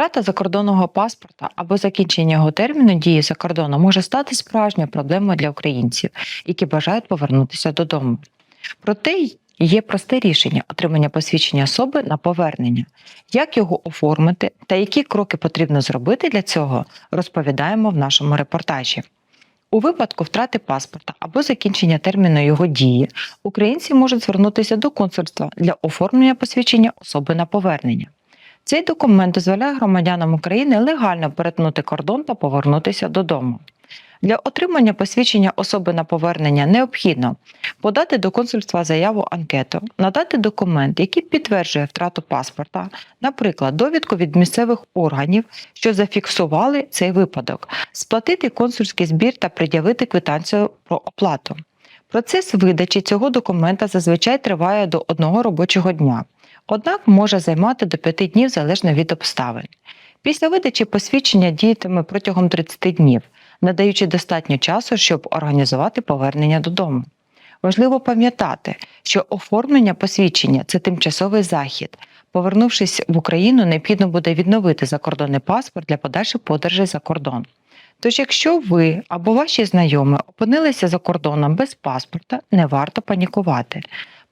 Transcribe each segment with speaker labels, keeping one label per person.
Speaker 1: Втрата закордонного паспорта або закінчення його терміну дії за кордоном може стати справжньою проблемою для українців, які бажають повернутися додому. Проте є просте рішення отримання посвідчення особи на повернення. Як його оформити та які кроки потрібно зробити для цього, розповідаємо в нашому репортажі. У випадку втрати паспорта або закінчення терміну його дії, українці можуть звернутися до консульства для оформлення посвідчення особи на повернення. Цей документ дозволяє громадянам України легально перетнути кордон та повернутися додому. Для отримання посвідчення особи на повернення необхідно подати до консульства заяву анкету, надати документ, який підтверджує втрату паспорта, наприклад, довідку від місцевих органів, що зафіксували цей випадок, сплатити консульський збір та пред'явити квитанцію про оплату. Процес видачі цього документа зазвичай триває до одного робочого дня, однак може займати до 5 днів залежно від обставин. Після видачі посвідчення діятиме протягом 30 днів, надаючи достатньо часу, щоб організувати повернення додому. Важливо пам'ятати, що оформлення посвідчення це тимчасовий захід. Повернувшись в Україну, необхідно буде відновити закордонний паспорт для подальших подорожей за кордон. Тож, якщо ви або ваші знайомі опинилися за кордоном без паспорта, не варто панікувати.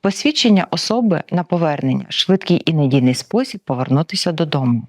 Speaker 1: Посвідчення особи на повернення швидкий і надійний спосіб повернутися додому.